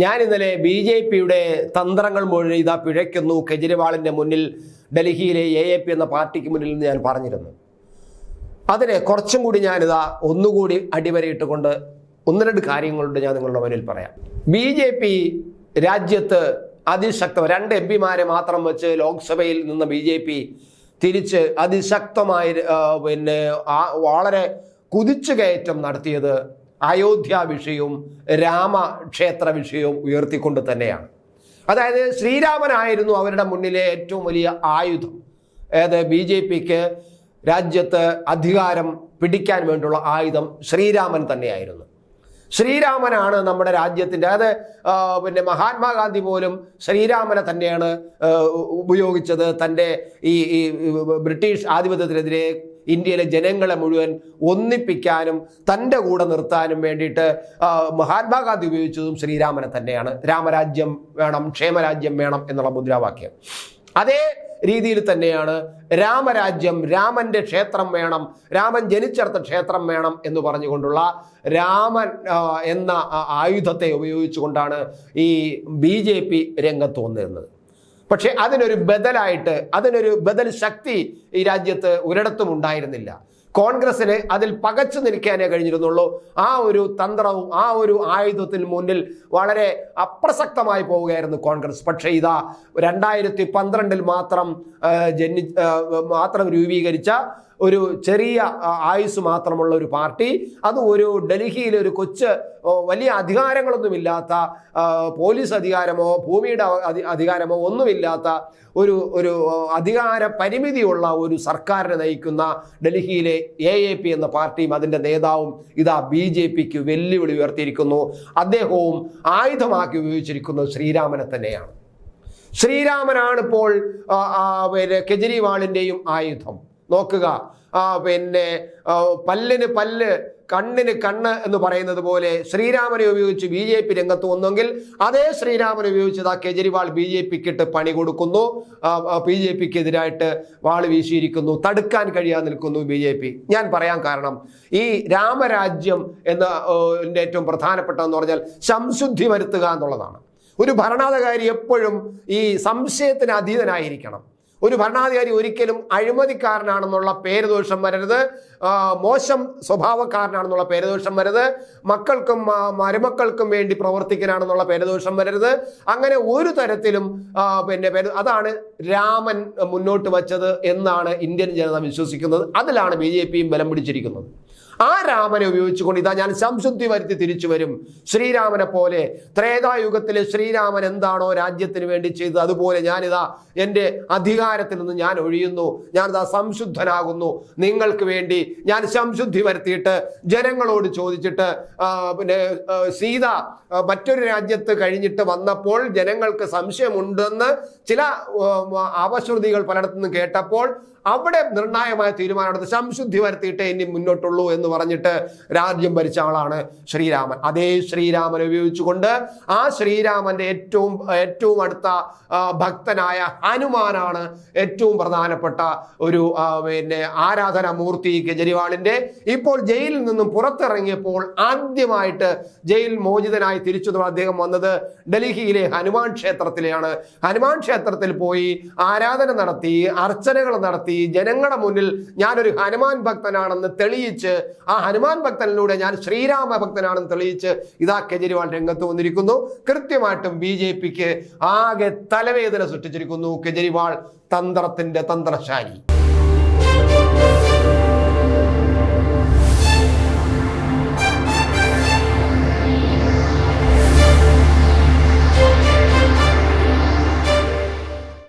ഞാൻ ഇന്നലെ B J പിയുടെ തന്ത്രങ്ങൾ മുഴുവൻ ഇതാ പിഴയ്ക്കുന്നു. കെജ്രിവാളിന്റെ മുന്നിൽ ഡൽഹിയിലെ എ എ പി എന്ന പാർട്ടിക്ക് മുന്നിൽ നിന്ന് ഞാൻ പറഞ്ഞിരുന്നു. അതിനെ കുറച്ചും കൂടി ഞാനിതാ ഒന്നുകൂടി അടിവരയിട്ടുകൊണ്ട് ഒന്ന് രണ്ട് കാര്യങ്ങളുണ്ട് ഞാൻ നിങ്ങളുടെ മുന്നിൽ പറയാം. ബി ജെ പി രാജ്യത്ത് അതിശക്തം രണ്ട് എം പിമാരെ മാത്രം വെച്ച് ലോക്സഭയിൽ നിന്ന് ബി ജെ പി തിരിച്ച് അതിശക്തമായി പിന്നെ വളരെ കുതിച്ചു കയറ്റം നടത്തിയത് അയോധ്യ വിഷയവും രാമക്ഷേത്ര വിഷയവും ഉയർത്തിക്കൊണ്ട് തന്നെയാണ്. അതായത് ശ്രീരാമനായിരുന്നു അവരുടെ മുന്നിലെ ഏറ്റവും വലിയ ആയുധം. അതായത് ബി ജെ പിക്ക് രാജ്യത്ത് അധികാരം പിടിക്കാൻ വേണ്ടിയുള്ള ആയുധം ശ്രീരാമൻ തന്നെയായിരുന്നു. ശ്രീരാമനാണ് നമ്മുടെ രാജ്യത്തിന്റെ അതായത് പിന്നെ മഹാത്മാഗാന്ധി പോലും ശ്രീരാമനെ തന്നെയാണ് ഉപയോഗിച്ചത്. തന്റെ ഈ ബ്രിട്ടീഷ് ആധിപത്യത്തിനെതിരെ ഇന്ത്യയിലെ ജനങ്ങളെ മുഴുവൻ ഒന്നിപ്പിക്കാനും തന്റെ കൂടെ നിർത്താനും വേണ്ടിയിട്ട് മഹാത്മാഗാന്ധി ഉപയോഗിച്ചതും ശ്രീരാമനെ തന്നെയാണ്. രാമരാജ്യം വേണം ക്ഷേമരാജ്യം വേണം എന്നുള്ള മുദ്രാവാക്യം. അതേ രീതിയിൽ തന്നെയാണ് രാമരാജ്യം രാമന്റെ ക്ഷേത്രം വേണം രാമൻ ജനിച്ചെടുത്ത ക്ഷേത്രം വേണം എന്ന് പറഞ്ഞുകൊണ്ടുള്ള രാമൻ എന്ന ആയുധത്തെ ഉപയോഗിച്ചുകൊണ്ടാണ് ഈ ബി രംഗത്ത് വന്നിരുന്നത്. പക്ഷേ അതിനൊരു ബദലായിട്ട് അതിനൊരു ബദൽ ശക്തി ഈ രാജ്യത്ത് ഒരിടത്തും ഉണ്ടായിരുന്നില്ല. കോൺഗ്രസിന് അതിൽ പകച്ചു നിൽക്കാനേ കഴിഞ്ഞിരുന്നുള്ളൂ. ആ ഒരു തന്ത്രവും ആ ഒരു ആയുധത്തിന് മുന്നിൽ വളരെ അപ്രസക്തമായി പോവുകയായിരുന്നു കോൺഗ്രസ്. പക്ഷേ ഇതാ രണ്ടായിരത്തി പന്ത്രണ്ടിൽ മാത്രം ജനി മാത്രം രൂപീകരിച്ച ഒരു ചെറിയ ആയുസ് മാത്രമുള്ള ഒരു പാർട്ടി അത് ഒരു ഡൽഹിയിലെ ഒരു കൊച്ച് വലിയ അധികാരങ്ങളൊന്നുമില്ലാത്ത പോലീസ് അധികാരമോ ഭൂമിയുടെ അധി- അധികാരമോ ഒന്നുമില്ലാത്ത ഒരു ഒരു അധികാര പരിമിതിയുള്ള ഒരു സർക്കാരിനെ നയിക്കുന്ന ഡൽഹിയിലെ എ എ പി എന്ന പാർട്ടിയും അതിന്റെ നേതാവും ഇതാ ബി ജെ പിക്ക് വെല്ലുവിളി ഉയർത്തിയിരിക്കുന്നു. അദ്ദേഹവും ആയുധമാക്കി ഉപയോഗിച്ചിരിക്കുന്നത് ശ്രീരാമനെ തന്നെയാണ്. ശ്രീരാമനാണിപ്പോൾ കെജ്രിവാളിന്റെയും ആയുധം. നോക്കുക. പിന്നെ പല്ലിന് പല്ല് കണ്ണിന് കണ്ണ് എന്ന് പറയുന്നത് പോലെ ശ്രീരാമനെ ഉപയോഗിച്ച് ബി ജെ പി രംഗത്ത് വന്നെങ്കിൽ അതേ ശ്രീരാമനെ ഉപയോഗിച്ച് ആ കെജ്രിവാൾ ബി ജെ പിക്ക് ഇട്ട് പണി കൊടുക്കുന്നു. ബി ജെ പിക്ക് എതിരായിട്ട് വാൾ വീശിയിരിക്കുന്നു. തടുക്കാൻ കഴിയാതെ നിൽക്കുന്നു ബി ജെ പി. ഞാൻ പറയാൻ കാരണം ഈ രാമരാജ്യം എന്ന ഏറ്റവും പ്രധാനപ്പെട്ട എന്ന് പറഞ്ഞാൽ സംശുദ്ധി വരുത്തുക എന്നുള്ളതാണ്. ഒരു ഭരണാധികാരി എപ്പോഴും ഈ സംശയത്തിന് അതീതനായിരിക്കണം. ഒരു ഭരണാധികാരി ഒരിക്കലും അഴിമതിക്കാരനാണെന്നുള്ള പേരുദോഷം വരരുത്. മോശം സ്വഭാവക്കാരനാണെന്നുള്ള പേരുദോഷം വരരുത്. മക്കൾക്കും മരുമക്കൾക്കും വേണ്ടി പ്രവർത്തിക്കാനാണെന്നുള്ള പേരുദോഷം വരരുത്. അങ്ങനെ ഒരു തരത്തിലും പിന്നെ അതാണ് രാമൻ മുന്നോട്ട് വച്ചത് എന്നാണ് ഇന്ത്യൻ ജനത വിശ്വസിക്കുന്നത്. അതിലാണ് ബി ബലം പിടിച്ചിരിക്കുന്നത്. ആ രാമനെ ഉപയോഗിച്ചുകൊണ്ട് ഇതാ ഞാൻ സംശുദ്ധി വരുത്തി തിരിച്ചു വരും. ശ്രീരാമനെ പോലെ ത്രേതായുഗത്തിലെ ശ്രീരാമൻ എന്താണോ രാജ്യത്തിന് വേണ്ടി ചെയ്തത് അതുപോലെ ഞാനിതാ എന്റെ അധികാരത്തിൽ നിന്ന് ഞാൻ ഒഴിയുന്നു. ഞാനിതാ സംശുദ്ധനാകുന്നു. നിങ്ങൾക്ക് വേണ്ടി ഞാൻ സംശുദ്ധി വരുത്തിയിട്ട് ജനങ്ങളോട് ചോദിച്ചിട്ട് പിന്നെ സീത മറ്റൊരു രാജ്യത്ത് കഴിഞ്ഞിട്ട് വന്നപ്പോൾ ജനങ്ങൾക്ക് സംശയമുണ്ടെന്ന് ചില അവശ്രുതികൾ പലയിടത്തുനിന്ന് കേട്ടപ്പോൾ അവിടെ നിർണായകമായ തീരുമാനമെടുത്ത് സംശുദ്ധി വരുത്തിയിട്ട് ഇനി മുന്നോട്ടുള്ളൂ എന്ന് പറഞ്ഞിട്ട് രാജ്യം ഭരിച്ച ആളാണ് ശ്രീരാമൻ. അതേ ശ്രീരാമൻ ഉപയോഗിച്ചുകൊണ്ട് ആ ശ്രീരാമന്റെ ഏറ്റവും ഏറ്റവും അടുത്ത ഭക്തനായ ഹനുമാനാണ് ഏറ്റവും പ്രധാനപ്പെട്ട ഒരു പിന്നെ ആരാധനാമൂർത്തി കെജ്രിവാളിന്റെ. ഇപ്പോൾ ജയിലിൽ നിന്നും പുറത്തിറങ്ങിയപ്പോൾ ആദ്യമായിട്ട് ജയിൽ മോചിതനായി തിരിച്ചു അദ്ദേഹം വന്നത് ഡൽഹിയിലെ ഹനുമാൻ ക്ഷേത്രത്തിലെയാണ്. ഹനുമാൻ ക്ഷേത്രത്തിൽ പോയി ആരാധന നടത്തി അർച്ചനകൾ നടത്തി ജനങ്ങളുടെ മുന്നിൽ ഞാനൊരു ഹനുമാൻ ഭക്തനാണെന്ന് തെളിയിച്ച് ആ ഹനുമാൻ ഭക്തനിലൂടെ ഞാൻ ശ്രീരാമ ഭക്തനാണെന്ന് തെളിയിച്ച് ഇതാ കെജ്രിവാൾ രംഗത്ത് വന്നിരിക്കുന്നു. കൃത്യമായിട്ടും ബി ജെ പിക്ക് ആകെ തലവേദന സൃഷ്ടിച്ചിരിക്കുന്നു കെജ്രിവാൾ തന്ത്രത്തിന്റെ തന്ത്രശാലി.